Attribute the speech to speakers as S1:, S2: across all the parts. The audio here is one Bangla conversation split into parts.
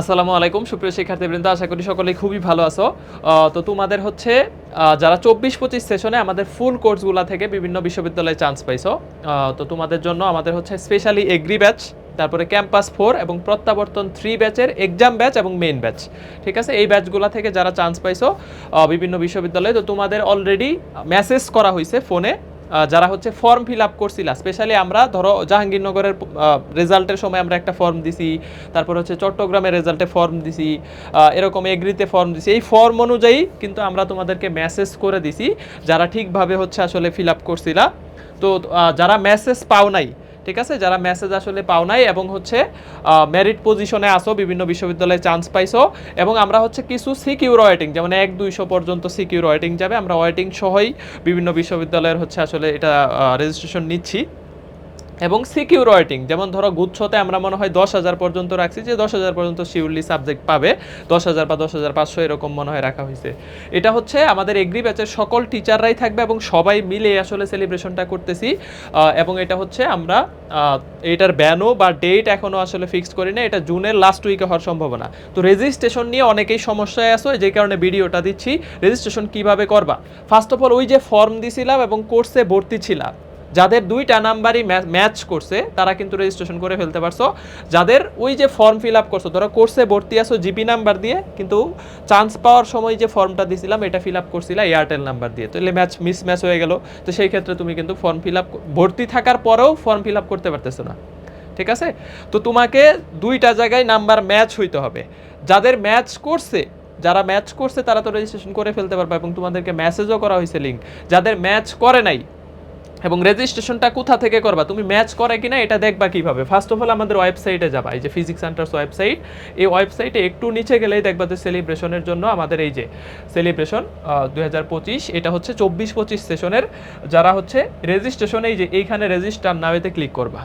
S1: আসসালামু আলাইকুম, সুপ্রিয় শিক্ষার্থীবৃন্দ, আশা করি সকলেই খুবই ভালো আছো। তো তোমাদের হচ্ছে যারা চব্বিশ পঁচিশ সেশনে আমাদের ফুল কোর্সগুলা থেকে বিভিন্ন বিশ্ববিদ্যালয়ে চান্স পাইছো তো তোমাদের জন্য আমাদের হচ্ছে স্পেশালি এগ্রি ব্যাচ তারপরে ক্যাম্পাস ফোর এবং প্রত্যাবর্তন থ্রি ব্যাচের এক্সাম ব্যাচ এবং মেইন ব্যাচ ঠিক আছে? এই ব্যাচগুলা থেকে যারা চান্স পাইছো বিভিন্ন বিশ্ববিদ্যালয়ে, তো তোমাদের অলরেডি মেসেজ করা হয়েছে ফোনে যারা হচ্ছে ফর্ম ফিল আপ করছিলা স্পেশালি আমরা, ধরো জাহাঙ্গীরনগরের রেজাল্টের সময় আমরা একটা ফর্ম দিছি, তারপর হচ্ছে চট্টগ্রামের রেজাল্টে ফর্ম দিছি এরকম এগ্রিতে ফর্ম দিছি। এই ফর্ম অনুযায়ী কিন্তু আমরা তোমাদেরকে মেসেজ করে দিছি, যারা ঠিকভাবে হচ্ছে আসলে ফিল আপ করছিলা। তো যারা মেসেজ পাও নাই, ঠিক আছে? যারা মেসেজ আসলে পাও নাই এবং হচ্ছে মেরিট পজিশনে আসো বিভিন্ন বিশ্ববিদ্যালয়ে চান্স পাইছো এবং আমরা হচ্ছে কিছু সিকিউর ওয়েটিং যেমন এক, দুইশো পর্যন্ত সিকিউর ওয়েটিং যাবে। আমরা ওয়েটিং সহই বিভিন্ন বিশ্ববিদ্যালয়ের হচ্ছে আসলে এটা রেজিস্ট্রেশন নিচ্ছি। এবং সিকিউর ওয়েটিং যেমন ধরো গুচ্ছতে আমরা মনে হয় দশ হাজার পর্যন্ত রাখছি, যে দশ হাজার পর্যন্ত শিউরলি সাবজেক্ট পাবে, দশ হাজার বা দশ হাজার পাঁচশো এরকম মনে হয় রাখা হয়েছে। এটা হচ্ছে আমাদের এগ্রি ব্যাচের সকল টিচাররাই থাকবে এবং সবাই মিলে আসলে সেলিব্রেশনটা করতেছি এবং এটা হচ্ছে আমরা এটার ব্যানও বা ডেট এখনও আসলে ফিক্সড করি না এটা জুনের লাস্ট উইকে হওয়ার সম্ভাবনা। তো রেজিস্ট্রেশন নিয়ে অনেকেই সমস্যায় আসো যে কারণে ভিডিওটা দিচ্ছি রেজিস্ট্রেশন কীভাবে করবা? ফার্স্ট অফ অল ওই যে ফর্ম দিছিলাম এবং কোর্সে ভর্তি ছিলাম যাদের দুইটা নাম্বারই ম্যাচ করছে, তারা কিন্তু রেজিস্ট্রেশন করে ফেলতে পারছ। যাদের ওই যে ফর্ম ফিল আপ করছ, ধরো কোর্সে ভর্তি আসো জিপি নাম্বার দিয়ে, কিন্তু চান্স পাওয়ার সময় যে ফর্মটা দিছিলাম, এটা ফিল আপ করছিলাম এয়ারটেল নাম্বার দিয়ে। তাহলে ম্যাচ মিস ম্যাচ হয়ে গেল। তো সেই ক্ষেত্রে তুমি কিন্তু ফর্ম ফিল আপ ভর্তি থাকার পরেও ফর্ম ফিল আপ করতে পারতেছো না। ঠিক আছে? তো তোমাকে দুইটা জায়গায় নাম্বার ম্যাচ হইতে হবে। যাদের ম্যাচ করছে, যারা ম্যাচ করছে, তারা তো রেজিস্ট্রেশন করে ফেলতে পারবে এবং তোমাদেরকে মেসেজও করা হয়েছে লিঙ্ক যাদের ম্যাচ করে নাই এবং রেজিস্ট্রেশনটা কোথা থেকে করবা? তুমি ম্যাচ করে কিনা এটা দেখবা কীভাবে? ফার্স্ট অফ অল আমাদের ওয়েবসাইটে যাবা। এই যে ফিজিক্স সেন্টার্স ওয়েবসাইট এই ওয়েবসাইটে একটু নিচে গেলেই দেখবা যে সেলিব্রেশনের জন্য আমাদের এই যে সেলিব্রেশন দু হাজার পঁচিশ, এটা হচ্ছে চব্বিশ পঁচিশ সেশনের যারা হচ্ছে রেজিস্ট্রেশন এই যে এইখানে রেজিস্টার নামেতে ক্লিক করবা।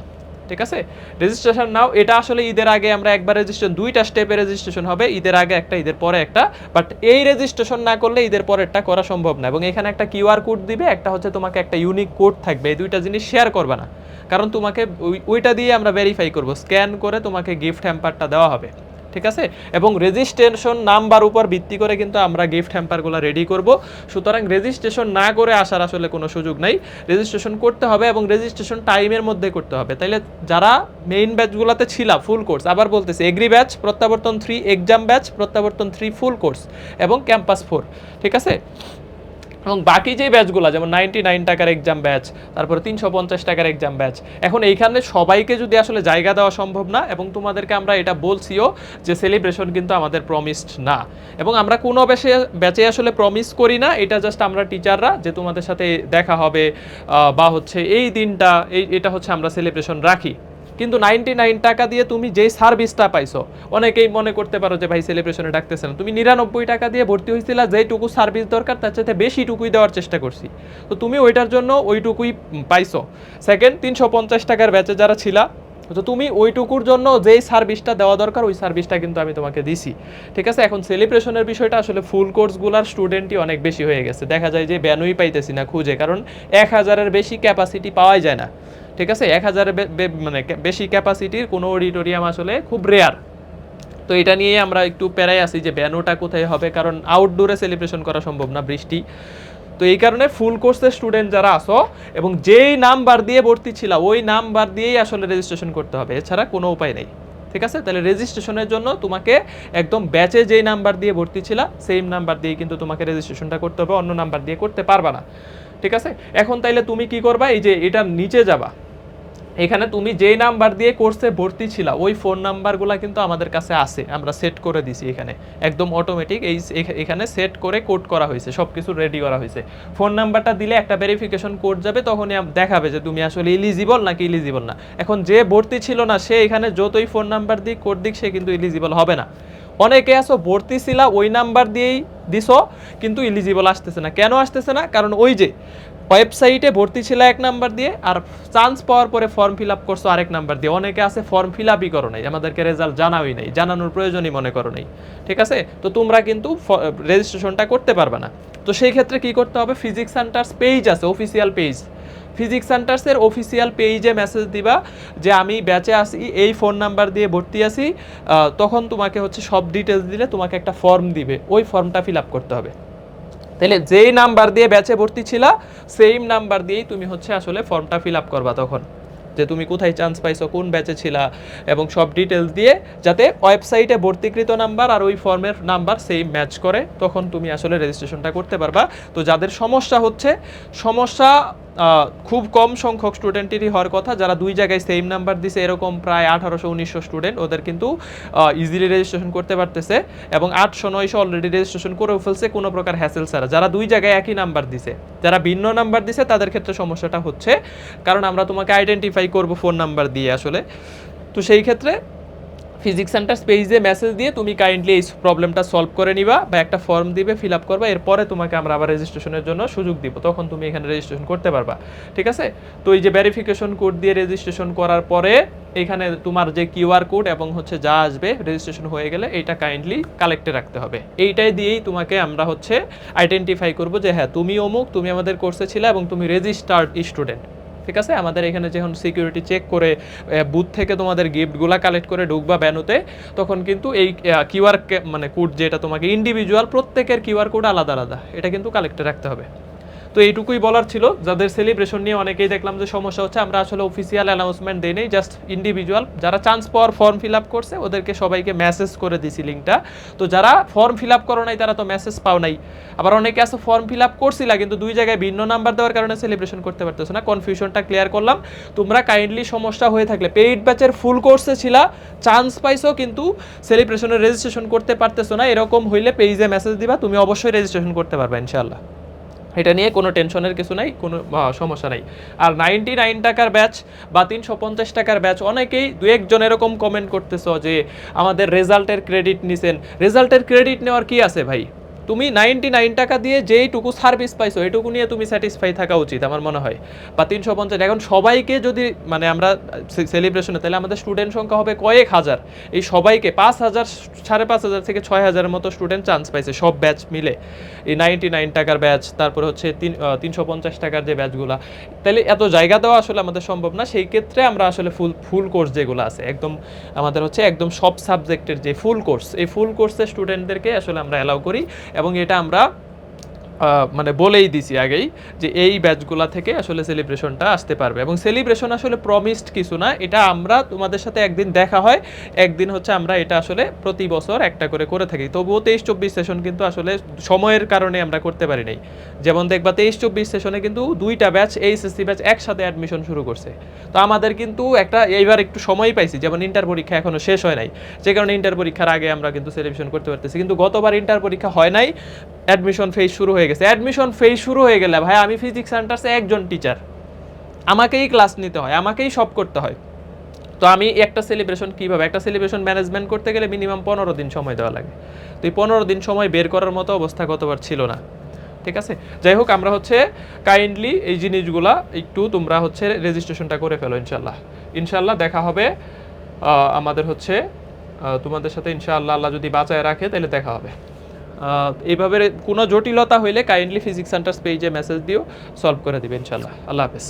S1: ঠিক আছে? রেজিস্ট্রেশন নাও এটা আসলে ঈদের আগে আমরা একবার রেজিস্ট্রেশন দুইটা স্টেপে রেজিস্ট্রেশন হবে। ঈদের আগে একটা, ঈদের পরে একটা। বাট এই রেজিস্ট্রেশন না করলে ঈদের পরেরটা করা সম্ভব না। এবং এখানে একটা কিউআর কোড দিবে, একটা হচ্ছে তোমাকে একটা ইউনিক কোড থাকবে। এই দুইটা জিনিস শেয়ার করবে না। কারণ তোমাকে ওই- ওইটা দিয়ে আমরা ভেরিফাই করব। স্ক্যান করে তোমাকে গিফট হ্যাম্পারটা দেওয়া হবে। ঠিক আছে? এবং রেজিস্ট্রেশন নাম্বার উপর ভিত্তি করে কিন্তু আমরা গিফট হ্যাম্পারগুলো রেডি করব। সুতরাং রেজিস্ট্রেশন না করে আসার আসলে কোনো সুযোগ নাই। রেজিস্ট্রেশন করতে হবে এবং রেজিস্ট্রেশন টাইমের মধ্যে করতে হবে। তাইলে যারা মেইন ব্যাচগুলোতে ছিল ফুল কোর্স আবার বলতেছি এগ্রি ব্যাচ প্রত্যাবর্তন থ্রি এক্সাম ব্যাচ প্রত্যাবর্তন থ্রি ফুল কোর্স এবং ক্যাম্পাস ফোর ঠিক আছে? এবং বাকি যে ব্যাচগুলো, যেমন নাইনটি নাইন টাকার এক্সাম ব্যাচ তারপরে তিনশো পঞ্চাশ টাকার এক্সাম ব্যাচ এখন এইখানে সবাইকে যদি আসলে জায়গা দেওয়া সম্ভব না এবং তোমাদেরকে আমরা এটা বলছিও যে সেলিব্রেশন কিন্তু আমাদের প্রমিসড না। এবং আমরা কোনো ব্যাচে ব্যাচে আসলে প্রমিস করি না, এটা জাস্ট আমরা টিচাররা যে তোমাদের সাথে দেখা হবে বা হচ্ছে এই দিনটা, এই, এটা হচ্ছে আমরা সেলিব্রেশন রাখি। কিন্তু নাইনটি নাইন টাকা দিয়ে তুমি যেই সার্ভিসটা পাইছো, অনেকেই মনে করতে পারো যে ভাই সেলিব্রেশনে ডাকতেছে না তুমি নিরানব্বই টাকা দিয়ে ভর্তি হয়েছিল যেইটুকু সার্ভিস দরকার তার চাইতে বেশিটুকুই দেওয়ার চেষ্টা করছি। তো তুমি ওইটার জন্য ওইটুকুই পাইছো। সেকেন্ড তিনশো পঞ্চাশ টাকার ব্যাচে যারা ছিলা, তো তুমি ওইটুকুর জন্য যেই সার্ভিসটা দেওয়া দরকার, ওই সার্ভিসটা কিন্তু আমি তোমাকে দিছি। ঠিক আছে? এখন সেলিব্রেশনের বিষয়টা আসলে ফুল কোর্সগুলার স্টুডেন্টই অনেক বেশি হয়ে গেছে। দেখা যায় যে ব্যানুই পাইতেছি না খুঁজে, কারণ এক হাজারের বেশি ক্যাপাসিটি পাওয়াই যায় না। ঠিক আছে? এক হাজারের মানে বেশি ক্যাপাসিটির কোনো অডিটোরিয়াম আসলে খুব রেয়ার তো এটা নিয়ে আমরা একটু প্যারাই আসি যে ব্যানোটা কোথায় হবে, কারণ আউটডোরে সেলিব্রেশন করা সম্ভব না বৃষ্টি। তো এই কারণে ফুল কোর্সের স্টুডেন্ট যারা আসো এবং যেই নাম্বার দিয়ে ভর্তি ছিল, ওই নাম্বার দিয়েই আসলে রেজিস্ট্রেশন করতে হবে। এছাড়া কোনো উপায় নেই। ঠিক আছে? তাহলে রেজিস্ট্রেশনের জন্য তোমাকে একদম ব্যাচে যেই নাম্বার দিয়ে ভর্তি ছিল সেম নাম্বার দিয়ে কিন্তু তোমাকে রেজিস্ট্রেশনটা করতে হবে, অন্য নাম্বার দিয়ে করতে পারবা না। ঠিক আছে? এখন তাইলে তুমি কি করবা? এই যে এটার নিচে যাবা। এখানে তুমি যেই নাম্বার দিয়ে কোর্সে ভর্তি ছিলা, ওই ফোন নাম্বারগুলো কিন্তু আমাদের কাছে আছে। আমরা সেট করে দিছি এখানে। একদম অটোমেটিক এই এখানে সেট করে কোড করা হয়েছে সব কিছু রেডি করা হয়েছে। ফোন নাম্বারটা দিলে একটা ভেরিফিকেশন কোড যাবে, তখনই দেখাবে যে তুমি আসলে ইলিজিবল নাকি ইলিজিবল না। এখন যে ভর্তি ছিল না, সে এখানে যতই ফোন নাম্বার দিক কোড দিক, সে কিন্তু ইলিজিবল হবে না। অনেকে আসো ভর্তি ছিলা, ওই নাম্বার দিয়েই দিছো, কিন্তু ইলিজিবল আসতেছে না। কেন আসতেছে না? কারণ ওই যে ওয়েবসাইটে ভর্তি ছিল এক নাম্বার দিয়ে, আর চান্স পাওয়ার পরে ফর্ম ফিল আপ করছ আরেক নাম্বার দিয়ে। অনেকে আছে ফর্ম ফিল আপই করো নাই, আমাদেরকে রেজাল্ট জানাওই নাই, জানানোর প্রয়োজনই মনে করো নাই। ঠিক আছে? তো তোমরা কিন্তু রেজিস্ট্রেশনটা করতে পারবে না। তো সেই ক্ষেত্রে কি করতে হবে? ফিজিক্স সেন্টার্স পেজ আছে অফিসিয়াল পেজ ফিজিক্স সেন্টার্সের অফিসিয়াল পেজে মেসেজ দিবা যে, আমি ব্যাচে আসি এই ফোন নাম্বার দিয়ে ভর্তি আসি তখন তোমাকে হচ্ছে সব ডিটেলস দিলে তোমাকে একটা ফর্ম দিবে। ওই ফর্মটা ফিল আপ করতে হবে। তাহলে যেই নাম্বার দিয়ে ব্যাচে ভর্তি ছিল সেম নাম্বার দিয়েই তুমি হচ্ছে আসলে ফর্মটা ফিল আপ করবা তখন। যে তুমি কোথায় চান্স পাইছো, কোন ব্যাচে ছিলা, এবং সব ডিটেলস দিয়ে যাতে ওয়েবসাইটে ভর্তিকৃত নাম্বার আর ওই ফর্মের নাম্বার সেই ম্যাচ করে, তখন তুমি আসলে রেজিস্ট্রেশনটা করতে পারবা। তো যাদের সমস্যা হচ্ছে, সমস্যা খুব কম সংখ্যক স্টুডেন্টেরই হওয়ার কথা। যারা দুই জায়গায় সেম নাম্বার দিছে, এরকম প্রায় আঠারোশো, উনিশশো স্টুডেন্ট ওদের কিন্তু ইজিলি রেজিস্ট্রেশন করতে পারতেছে এবং আটশো, নয়শো অলরেডি রেজিস্ট্রেশন করেও ফেলছে কোনো প্রকার হ্যাসেল ছাড়া। যারা দুই জায়গায় একই নাম্বার দিছে, যারা ভিন্ন নাম্বার দিছে, তাদের ক্ষেত্রে সমস্যাটা হচ্ছে। কারণ আমরা তোমাকে আইডেন্টিফাই করব ফোন নাম্বার দিয়ে আসলে। তো সেই ক্ষেত্রে ফিজিক্স সেন্টার পেজে মেসেজ দিয়ে তুমি কাইন্ডলি এই প্রবলেমটা সলভ করে নিবা বা একটা ফর্ম দিবে ফিল আপ করবা, এরপরে তোমাকে আমরা আবার রেজিস্ট্রেশনের জন্য সুযোগ দিব। তখন তুমি এখানে রেজিস্ট্রেশন করতে পারবা। ঠিক আছে? তো এই যে ভেরিফিকেশন কোড দিয়ে রেজিস্ট্রেশন করার পরে এখানে তোমার যে কিউআর কোড এবং হচ্ছে যা আসবে রেজিস্ট্রেশন হয়ে গেলে এইটা কাইন্ডলি কালেক্টে রাখতে হবে। এইটাই দিয়েই তোমাকে আমরা হচ্ছে আইডেন্টিফাই করব যে হ্যাঁ তুমি অমুক, তুমি আমাদের কোর্সে ছিলে এবং তুমি রেজিস্টার্ড স্টুডেন্ট ঠিক আছে? আমাদের এখানে যখন সিকিউরিটি চেক করে বুথ থেকে তোমাদের গিফটগুলা কালেক্ট করে ঢুকবা ব্যানুতে তখন কিন্তু এই কিউআর মানে কোড যেটা তোমাকে ইন্ডিভিজুয়াল প্রত্যেকের কিউআর কোড আলাদা আলাদা। এটা কিন্তু কালেক্টে রাখতে হবে। তো এইটুকুই বলার ছিল। যাদের সেলিব্রেশন নিয়ে অনেকেই দেখলাম যে সমস্যা হচ্ছে, আমরা আসলে অফিসিয়াল অ্যানাউন্সমেন্ট দিই নেই জাস্ট ইন্ডিভিজুয়াল যারা চান্স পাওয়ার ফর্ম ফিল আপ করছে, ওদেরকে সবাইকে মেসেজ করে দিছি লিঙ্কটা তো যারা ফর্ম ফিল আপ করো নাই, তারা তো মেসেজ পাও নাই। আবার অনেকে আছে ফর্ম ফিল আপ করছিলা, কিন্তু দুই জায়গায় ভিন্ন নাম্বার দেওয়ার কারণে সেলিব্রেশন করতে পারতেছো না। কনফিউশনটা ক্লিয়ার করলাম। তোমরা কাইন্ডলি সমস্যা হয়ে থাকলে পেইড ব্যাচের ফুল কোর্সে ছিলা চান্স পাইছো, কিন্তু সেলিব্রেশনের রেজিস্ট্রেশন করতে পারতেছো না। এরকম হইলে পেজে মেসেজ দিবা, তুমি অবশ্যই রেজিস্ট্রেশন করতে পারবে, ইনশাআল্লাহ। এটা নিয়ে কোনো টেনশনের কিছু নাই, কোনো সমস্যা নাই। আর নাইনটি নাইন টাকার ব্যাচ বা তিনশো পঞ্চাশ টাকার ব্যাচ অনেকেই দু একজন এরকম কমেন্ট করতেছ যে আমাদের রেজাল্টের ক্রেডিট নিছেন। রেজাল্টের ক্রেডিট নেওয়ার কি আছে ভাই? তুমি নাইনটি নাইন টাকা দিয়ে যেইটুকু সার্ভিস পাইছো এইটুকু নিয়ে তুমি স্যাটিসফাই থাকা উচিত, আমার মনে হয়। বা তিনশো পঞ্চাশ, এখন সবাইকে যদি মানে আমরা সেলিব্রেশনে তাহলে আমাদের স্টুডেন্ট সংখ্যা হবে কয়েক হাজার। এই সবাইকে পাঁচ হাজার, সাড়ে পাঁচ হাজার থেকে ছয় হাজারের মতো স্টুডেন্ট চান্স পাইছে সব ব্যাচ মিলে। এই নাইনটি নাইন টাকার ব্যাচ তারপরে হচ্ছে তিন তিনশো পঞ্চাশ টাকার যে ব্যাচগুলো তাহলে এত জায়গা দেওয়া আসলে আমাদের সম্ভব না। সেই ক্ষেত্রে আমরা আসলে ফুল ফুল কোর্স যেগুলো আছে, একদম আমাদের হচ্ছে একদম সব সাবজেক্টের যে ফুল কোর্স এই ফুল কোর্সের স্টুডেন্টদেরকে আসলে আমরা অ্যালাউ করি। এবং এটা আমরা মানে বলেই দিছি আগেই যে এই ব্যাচগুলা থেকে আসলে সেলিব্রেশনটা আসতে পারবে। এবং সেলিব্রেশন আসলে প্রমিসড কিছু না, এটা আমরা তোমাদের সাথে একদিন দেখা হয়, একদিন হচ্ছে আমরা এটা আসলে প্রতি বছর একটা করে করে থাকি। তবুও তেইশ চব্বিশ সেশন কিন্তু আসলে সময়ের কারণে আমরা করতে পারি নাই। যেমন দেখবা তেইশ চব্বিশ সেশনে কিন্তু দুইটা ব্যাচ এইচএসসি ব্যাচ একসাথে অ্যাডমিশন শুরু করছে। তো আমাদের কিন্তু একটা, এইবার একটু সময় পাইছি, যেমন ইন্টার পরীক্ষা এখনও শেষ হয় নাই। যে কারণে ইন্টার পরীক্ষার আগে আমরা কিন্তু সেলিব্রেশন করতে পারতেছি। কিন্তু গতবার ইন্টার পরীক্ষা হয় নাই অ্যাডমিশন ফেজ শুরু হয়ে গেছে। অ্যাডমিশন ফেজ শুরু হয়ে গেলে ভাই, আমি ফিজিক্স সেন্টার্সে একজন টিচার আমাকেই ক্লাস নিতে হয়, আমাকেই সব করতে হয়। তো আমি একটা সেলিব্রেশন কীভাবে? একটা সেলিব্রেশন ম্যানেজমেন্ট করতে গেলে মিনিমাম পনেরো দিন সময় দেওয়া লাগে। তো এই পনেরো দিন সময় বের করার মতো অবস্থা গতবার ছিল না। ঠিক আছে? যাই হোক, আমরা হচ্ছে কাইন্ডলি এই জিনিসগুলা একটু তোমরা হচ্ছে রেজিস্ট্রেশনটা করে ফেলো ইনশাল্লাহ ইনশাল্লাহ দেখা হবে আমাদের হচ্ছে তোমাদের সাথে ইনশাআল্লাহ আল্লাহ যদি বাঁচায় রাখে, তাহলে দেখা হবে। এইভাবে কোনো জটিলতা হইলে কাইন্ডলি ফিজিক্স সেন্টার্স পেজে মেসেজ দিও সলভ করে দিবে ইনশাল্লাহ আল্লাহ হাফেজ।